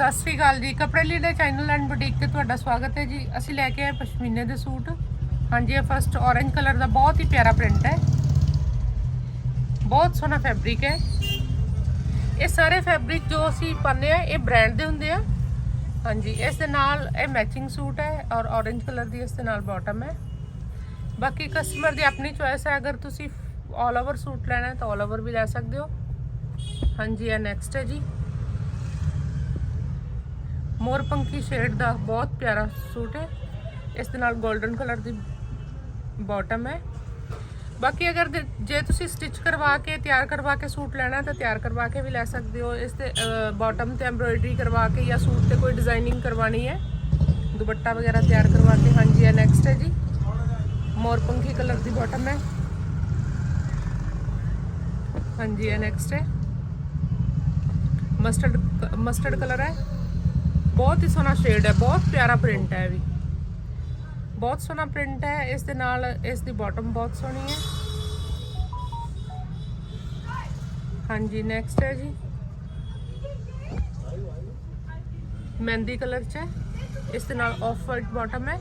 ਸਤਿ ਸ੍ਰੀ ਅਕਾਲ ਜੀ। ਕੱਪੜੇ ਲੀੜੇ ਚੈਨਲ ਐਂਡ ਬੁਟੀਕ ਤੇ ਤੁਹਾਡਾ ਸਵਾਗਤ ਹੈ ਜੀ। ਅਸੀਂ ਲੈ ਕੇ ਆਏ ਪਸ਼ਮੀਨੇ ਦੇ ਸੂਟ। ਹਾਂਜੀ, ਇਹ ਫਸਟ orange ਕਲਰ ਦਾ ਬਹੁਤ ਹੀ ਪਿਆਰਾ ਪ੍ਰਿੰਟ ਹੈ। ਬਹੁਤ ਸੋਹਣਾ ਫੈਬਰਿਕ ਹੈ। ਇਹ ਸਾਰੇ ਫੈਬਰਿਕ ਜੋ ਅਸੀਂ ਪਾਉਂਦੇ ਆ ਇਹ ਬ੍ਰਾਂਡ ਦੇ ਹੁੰਦੇ ਆ। ਹਾਂਜੀ, ਇਸ ਦੇ ਨਾਲ ਇਹ ਮੈਚਿੰਗ ਸੂਟ ਹੈ ਔਰ orange ਕਲਰ ਦੀ ਇਸ ਦੇ ਨਾਲ ਬਾਟਮ ਹੈ। ਬਾਕੀ ਕਸਟਮਰ ਦੀ ਆਪਣੀ ਚੋਇਸ ਹੈ। ਅਗਰ ਤੁਸੀਂ ਆਲ ਓਵਰ ਸੂਟ ਲੈਣਾ ਹੈ ਤਾਂ ਆਲ ਓਵਰ ਵੀ ਲੈ ਸਕਦੇ ਹੋ। ਹਾਂਜੀ, ਇਹ ਨੈਕਸਟ ਹੈ ਜੀ। ਮੋਰ ਪੰਖੀ ਸ਼ੇਡ ਦਾ ਬਹੁਤ ਪਿਆਰਾ ਸੂਟ ਹੈ। ਇਸ ਦੇ ਨਾਲ 골ਡਨ ਕਲਰ ਦੀ ਬਾਟਮ ਹੈ। ਬਾਕੀ ਅਗਰ ਜੇ ਤੁਸੀਂ ਸਟਿਚ ਕਰਵਾ ਕੇ, ਤਿਆਰ ਕਰਵਾ ਕੇ ਸੂਟ ਲੈਣਾ ਤਾਂ ਤਿਆਰ ਕਰਵਾ ਕੇ ਵੀ ਲੈ ਸਕਦੇ ਹੋ। ਇਸ ਤੇ ਬਾਟਮ ਤੇ ਐਮਬ੍ਰੋਇਡਰੀ ਕਰਵਾ ਕੇ ਜਾਂ ਸੂਟ ਤੇ ਕੋਈ ਡਿਜ਼ਾਈਨਿੰਗ ਕਰਵਾਣੀ ਹੈ। ਦੁਪੱਟਾ ਵਗੈਰਾ ਤਿਆਰ ਕਰਵਾ ਕੇ, ਹਾਂਜੀ, ਇਹ ਨੈਕਸਟ ਹੈ ਜੀ। ਮੋਰ ਪੰਖੀ ਕਲਰ ਦੀ ਬਾਟਮ ਹੈ। ਹਾਂਜੀ, ਇਹ ਨੈਕਸਟ ਹੈ। ਮਸਟਰਡ ਮਸਟਰਡ ਕਲਰ ਹੈ। ਬਹੁਤ ਹੀ ਸੋਹਣਾ ਸ਼ੇਡ ਹੈ ਬਹੁਤ ਪਿਆਰਾ ਪ੍ਰਿੰਟ ਹੈ ਇਹ ਵੀ ਬਹੁਤ ਸੋਹਣਾ ਪ੍ਰਿੰਟ ਹੈ ਇਸ ਦੇ ਨਾਲ ਇਸ ਦੀ ਬਾਟਮ ਬਹੁਤ ਸੋਹਣੀ ਹੈ ਹਾਂਜੀ ਨੈਕਸਟ ਹੈ ਜੀ ਮਹਿੰਦੀ ਕਲਰ ਚ ਹੈ ਇਸ ਦੇ ਨਾਲ ਆਫ ਵਾਈਟ ਬਾਟਮ ਹੈ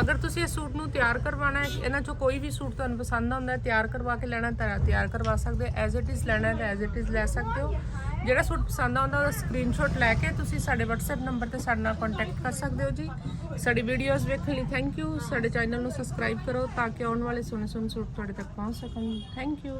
ਅਗਰ ਤੁਸੀਂ ਇਸ ਸੂਟ ਨੂੰ ਤਿਆਰ ਕਰਵਾਉਣਾ ਹੈ ਇਹਨਾਂ ਚੋਂ ਕੋਈ ਵੀ ਸੂਟ ਤੁਹਾਨੂੰ ਪਸੰਦ ਆਉਂਦਾ ਹੈ ਤਿਆਰ ਕਰਵਾ ਕੇ ਲੈਣਾ ਤਾਂ ਤਿਆਰ ਕਰਵਾ ਸਕਦੇ ਐਜ਼ ਇਟ ਇਜ਼ ਲੈਣਾ ਹੈ ਤਾਂ ਐਜ਼ ਇਟ ਇਜ਼ ਲੈ ਸਕਦੇ ਹੋ ਜਿਹੜਾ ਸੂਟ ਪਸੰਦ ਆਉਂਦਾ ਉਹਦਾ ਸਕਰੀਨਸ਼ਾਟ ਲੈ ਕੇ ਤੁਸੀਂ ਸਾਡੇ WhatsApp ਨੰਬਰ ਤੇ ਸਾਡੇ ਨਾਲ ਕੰਟੈਕਟ ਕਰ ਸਕਦੇ ਹੋ ਜੀ। ਸਾਡੀ ਵੀਡੀਓਜ਼ ਵੇਖਣ ਲਈ ਥੈਂਕ ਯੂ ਸਾਡੇ ਚੈਨਲ ਨੂੰ ਸਬਸਕ੍ਰਾਈਬ ਕਰੋ ਤਾਂ ਕਿ ਆਉਣ ਵਾਲੇ ਸੋਹਣੇ ਸੋਹਣੇ ਸੂਟ ਤੁਹਾਡੇ ਤੱਕ ਪਹੁੰਚ ਸਕਣ। Thank you